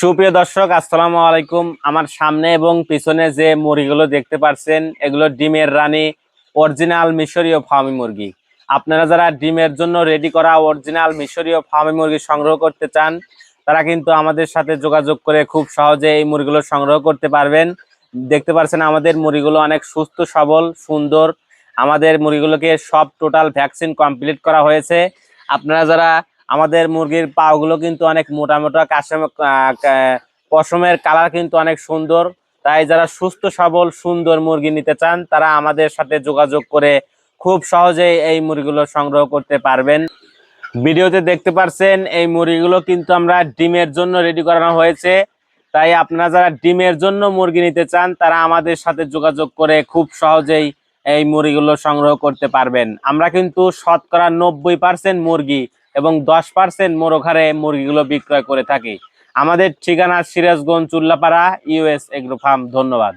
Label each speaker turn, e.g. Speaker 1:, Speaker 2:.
Speaker 1: সুপ্রিয় দর্শক, আসসালামু আলাইকুম। আমার সামনে এবং পিছনে যে মুরগিগুলো দেখতে পাচ্ছেন, এগুলো ডিমের রানী, অরিজিনাল মিশরীয় ফার্মি মুরগি। আপনারা যারা ডিমের জন্য রেডি করা অরিজিনাল মিশরীয় ফার্মি মুরগি সংগ্রহ করতে চান, তারা কিন্তু আমাদের সাথে যোগাযোগ করে খুব সহজে এই মুরগিগুলো সংগ্রহ করতে পারবেন। দেখতে পাচ্ছেন, আমাদের মুরগিগুলো অনেক সুস্থ, সবল, সুন্দর। আমাদের মুরগিগুলোকে সব টোটাল ভ্যাকসিন কমপ্লিট করা হয়েছে। আপনারা যারা আমাদের মুরগির পাগুলো কিন্তু অনেক মোটা মোটা কাশম পশমের কালার কিন্তু অনেক সুন্দর। তাই যারা সুস্থ, সবল, সুন্দর মুরগি নিতে চান, তারা আমাদের সাথে যোগাযোগ করে খুব সহজেই এই মুরগিগুলো সংগ্রহ করতে পারবেন। ভিডিওতে দেখতে পারছেন, এই মুরগিগুলো কিন্তু আমরা ডিমের জন্য রেডি করানো হয়েছে। তাই আপনারা যারা ডিমের জন্য মুরগি নিতে চান, তারা আমাদের সাথে যোগাযোগ করে খুব সহজেই এই মুরগিগুলো সংগ্রহ করতে পারবেন। আমরা কিন্তু শতকরা নব্বই পার্সেন্ট মুরগি এবং দশ পার্সেন্ট মোরগ হারে মুরগিগুলো বিক্রয় করে থাকি। আমাদের ঠিকানা Sirajganj Chullapara US agro farm ধন্যবাদ।